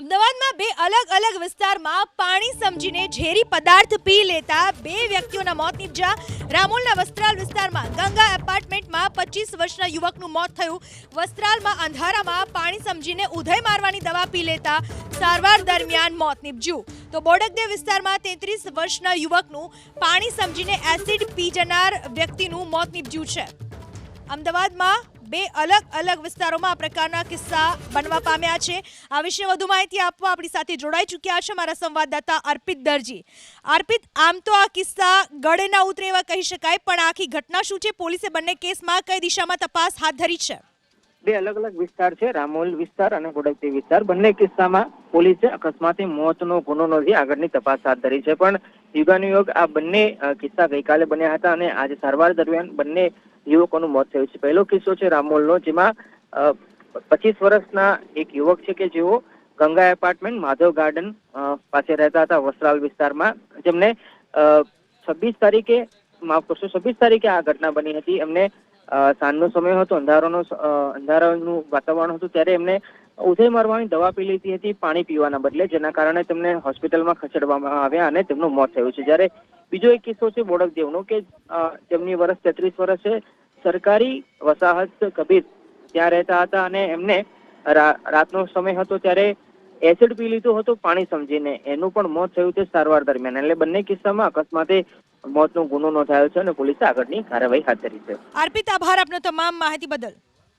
અમદાવાદમાં બે અલગ અલગ વિસ્તારમાં પાણી સમજીને ઝેરી પદાર્થ પી લેતા બે વ્યક્તિઓના મોત નીપજ્યા. રામોલના વસ્ત્રાલ વિસ્તારમાં ગંગા એપાર્ટમેન્ટમાં પચીસ વર્ષના યુવકનું મોત થયું. વસ્ત્રાલમાં અંધારામાં પાણી સમજીને ઉધય મારવાની દવા પી લેતા સારવાર દરમિયાન મોત નીપજ્યું. તો બોડકદેવ વિસ્તારમાં તેત્રીસ વર્ષના યુવકનું પાણી સમજીને એસિડ પી જનાર વ્યક્તિનું મોત નીપજ્યું છે. અમદાવાદમાં બે અલગ અલગ વિસ્તારોમાં આ પ્રકારના કિસ્સા બનવા પામ્યા છે. આ વિશે વધુ માહિતી આપવા આપણી સાથે જોડાઈ ચૂક્યા છે મારા સંવાદદાતા અર્પિત દરજી. અર્પિત, આમ તો આ કિસ્સા ગળે ના ઉતરે એવા કહી શકાય, પણ આખી ઘટના શું છે? પોલીસે બંને કેસમાં કઈ દિશામાં તપાસ હાથ ધરી છે? બે અલગ અલગ વિસ્તાર છે, રામોલ વિસ્તાર અને ગોડકતી વિસ્તાર. બંને કિસ્સામાં પોલીસે અકસ્માતે મોતનો ગુનો નોંધી આગળની તપાસ હાથ ધરી છે. પણ યુગાનુયોગ આ બંને કિસ્સા ગઈકાલે બન્યા હતા અને આજે સારવાર દરમિયાન બંને યુવકોનું મોત થયું છે. પહેલો કિસ્સો છે રામોલનો, જેમાં પચીસ વર્ષના એક યુવક છે કે જેઓ ગંગા એપાર્ટમેન્ટ, માધવ ગાર્ડન પાસે રહેતા હતા વસ્ત્રાલ વિસ્તારમાં. જેમને છવ્વીસ તારીખે, માફ કરશો, છવ્વીસ તારીખે આ ઘટના બની હતી. એમને સાંજનો સમય હતો, અંધારોનો અંધારાનું વાતાવરણ હતું. ત્યારે એમને ઉધઈ મારવાની દવા પી લીધી હતી પાણી પીવાના બદલે, જેના કારણે તેમને હોસ્પિટલમાં ખસેડવામાં આવ્યા અને તેમનું મોત થયું છે. જ્યારે બીજો એક કિસ્સો છે બોડકદેવનો, કે જેમની વર્ષ તેત્રીસ વર્ષ છે સરકારી વસાહત કબીર ત્યાં રહેતા હતા અને એમને રાતનો સમય હતો ત્યારે એસિડ પી લીધું હતું પાણી સમજીને. એનું પણ મોત થયું છે સારવાર દરમિયાન. એટલે બંને કિસ્સામાં અકસ્માતે મોતનો ગુનો નોંધાયો છે અને પોલીસે આગળની કાર્યવાહી હાથ ધરી છે. અર્પિત આભાર આપનો તમામ માહિતી બદલ.